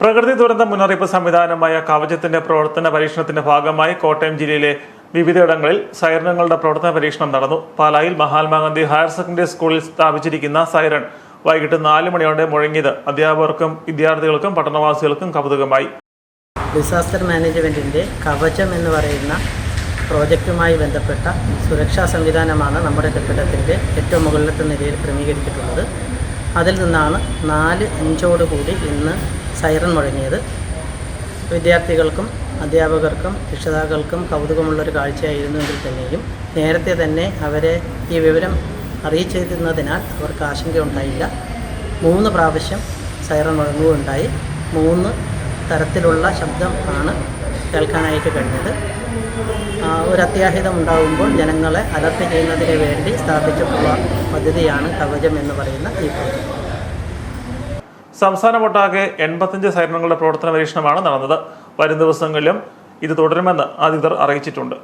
പ്രകൃതി ദുരന്ത മുന്നറിയിപ്പ് സംവിധാനമായ കവചത്തിന്റെ പ്രവർത്തന പരീക്ഷണത്തിന്റെ ഭാഗമായി കോട്ടയം ജില്ലയിലെ വിവിധയിടങ്ങളിൽ സൈറണുകളുടെ പ്രവർത്തന പരീക്ഷണം നടന്നു. പാലായിൽ മഹാത്മാഗാന്ധി ഹയർ സെക്കൻഡറി സ്കൂളിൽ സ്ഥാപിച്ചിരിക്കുന്ന സൈറൺ വൈകിട്ട് നാല് മണിയോടെ മുഴങ്ങിയത് അധ്യാപകർക്കും വിദ്യാർത്ഥികൾക്കും പട്ടണവാസികൾക്കും കൗതുകമായി. ഡിസാസ്റ്റർ മാനേജ്മെന്റിന്റെ കവചം എന്ന് പറയുന്ന പ്രോജക്റ്റുമായി ബന്ധപ്പെട്ട സുരക്ഷാ സംവിധാനമാണ് നമ്മുടെ കെട്ടിടത്തിന്റെ ഏറ്റവും മുകളിലത്തെ നിലയിൽ ക്രമീകരിച്ചിട്ടുള്ളത്. അതിൽ നിന്നാണ് നാല് ഇഞ്ചോടുകൂടി ഇന്ന് സൈറൺ മുഴങ്ങിയത്. വിദ്യാർത്ഥികൾക്കും അധ്യാപകർക്കും രക്ഷിതാക്കൾക്കും കൗതുകമുള്ളൊരു കാഴ്ചയായിരുന്നുവെങ്കിൽ തന്നെയും നേരത്തെ തന്നെ അവരെ ഈ വിവരം അറിയിച്ചിരുന്നതിനാൽ അവർക്ക് ആശങ്കയുണ്ടായില്ല മൂന്ന് പ്രാവശ്യം സൈറൺ മുഴങ്ങുകയുണ്ടായി. മൂന്ന് തരത്തിലുള്ള ശബ്ദം ആണ് കേൾക്കാനായിട്ട് കഴിഞ്ഞത്. ഒരു അത്യാഹിതം ഉണ്ടാകുമ്പോൾ ജനങ്ങളെ അലർട്ട് ചെയ്യുന്നതിന് വേണ്ടി സ്ഥാപിച്ചിട്ടുള്ള പദ്ധതിയാണ് കവചം എന്ന് പറയുന്ന ഈ പ്രോജക്റ്റ് സംസ്ഥാനമൊട്ടാകെ എൺപത്തിയഞ്ച് സൈറനുകളുടെ പ്രവർത്തന പരീക്ഷണമാണ് നടന്നത്. വരും ദിവസങ്ങളിലും ഇത് തുടരുമെന്ന് അധികൃതർ അറിയിച്ചിട്ടുണ്ട്.